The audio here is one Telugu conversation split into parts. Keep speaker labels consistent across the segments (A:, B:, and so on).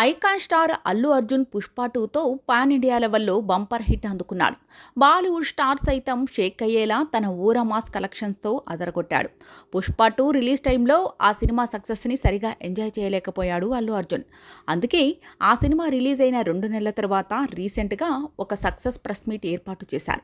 A: ఐకాన్ స్టార్ అల్లు అర్జున్ పుష్ప టూతో పాన్ ఇండియా లెవెల్లో బంపర్ హిట్ అందుకున్నాడు. బాలీవుడ్ స్టార్ సైతం షేక్ అయ్యేలా తన ఊర మాస్ కలెక్షన్స్తో అదరగొట్టాడు. పుష్ప టూ రిలీజ్ టైంలో ఆ సినిమా సక్సెస్ని సరిగా ఎంజాయ్ చేయలేకపోయాడు అల్లు అర్జున్. అందుకే ఆ సినిమా రిలీజ్ అయిన రెండు నెలల తర్వాత రీసెంట్గా ఒక సక్సెస్ ప్రెస్ మీట్ ఏర్పాటు చేశారు.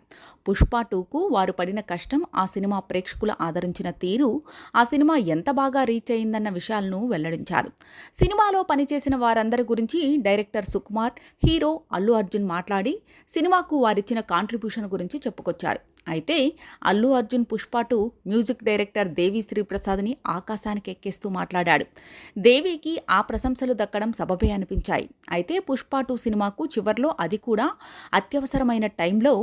A: పుష్ప టూకు వారు పడిన కష్టం ఆ సినిమా ప్రేక్షకులు ఆదరించిన తీరు ఆ సినిమా ఎంత బాగా రీచ్ అయిందన్న విషయాలను వెల్లడించారు. సినిమాలో పనిచేసిన వారందరూ గురించి డైరెక్టర్ సుకుమార్ హీరో అల్లు అర్జున్ మాట్లాడి సినిమాకు వారిచ్చిన కాంట్రిబ్యూషన్ గురించి చెప్పుకొచ్చారు. అయితే అల్లు అర్జున్ పుష్పాటు టూ మ్యూజిక్ డైరెక్టర్ దేవి శ్రీప్రసాద్ని ఆకాశానికి ఎక్కేస్తూ మాట్లాడాడు. దేవికి ఆ ప్రశంసలు దక్కడం సబబే అనిపించాయి. అయితే పుష్పాటు టూ సినిమాకు చివర్లో అది కూడా అత్యవసరమైన టైంలో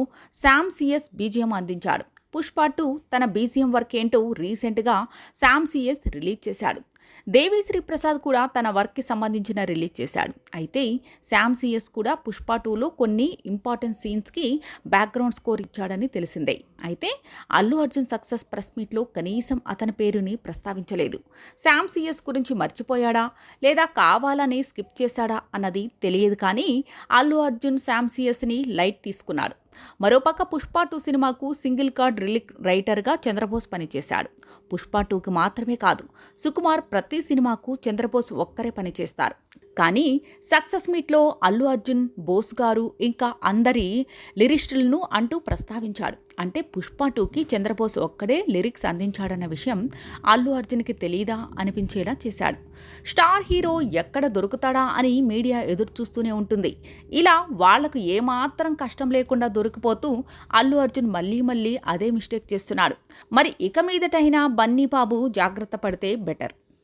A: శామ్ సిఎస్ బీజిఎం అందించాడు. పుష్ప టూ తన బీజిఎం వర్క్ ఏంటో రీసెంట్గా శామ్ సిఎస్ రిలీజ్ చేశాడు. దేవిశ్రీ ప్రసాద్ కూడా తన వర్క్కి సంబంధించిన రిలీజ్ చేశాడు. అయితే శామ్ సిఎస్ కూడా పుష్ప టూలో కొన్ని ఇంపార్టెంట్ సీన్స్కి బ్యాక్గ్రౌండ్ స్కోర్ ఇచ్చాడని తెలిసిందే. అయితే అల్లు అర్జున్ సక్సెస్ ప్రెస్ మీట్లో కనీసం అతని పేరుని ప్రస్తావించలేదు. శామ్ సిఎస్ గురించి మర్చిపోయాడా? లేదా కావాలని స్కిప్ చేశాడా? అన్నది తెలియదు కానీ అల్లు అర్జున్ శామ్ సిఎస్ని లైట్ తీసుకున్నాడు మరోపక్క పుష్ప టూ సినిమాకు సింగిల్ కార్డ్ రిలిక్ రైటర్గా చంద్రబోస్ పనిచేశాడు. పుష్ప టూకి మాత్రమే కాదు సుకుమార్ ప్రతి సినిమాకు చంద్రబోస్ ఒక్కరే పనిచేస్తారు. కానీ సక్సెస్ మీట్లో అల్లు అర్జున్ బోస్ గారు ఇంకా అందరి లిరిస్టులను అంటూ ప్రస్తావించాడు. అంటే పుష్ప టూకి చంద్రబోస్ ఒక్కడే లిరిక్స్ అందించాడన్న విషయం అల్లు అర్జున్కి తెలీదా అనిపించేలా చేశాడు. స్టార్ హీరో ఎక్కడ దొరుకుతాడా అని మీడియా ఎదురు చూస్తూనే ఉంటుంది. ఇలా వాళ్ళకు ఏమాత్రం కష్టం లేకుండా దొరికిపోతూ అల్లు అర్జున్ మళ్ళీ మళ్ళీ అదే మిస్టేక్ చేస్తున్నాడు. మరి ఇక మీదటైనా బన్నీ బాబు జాగ్రత్త పడితే బెటర్.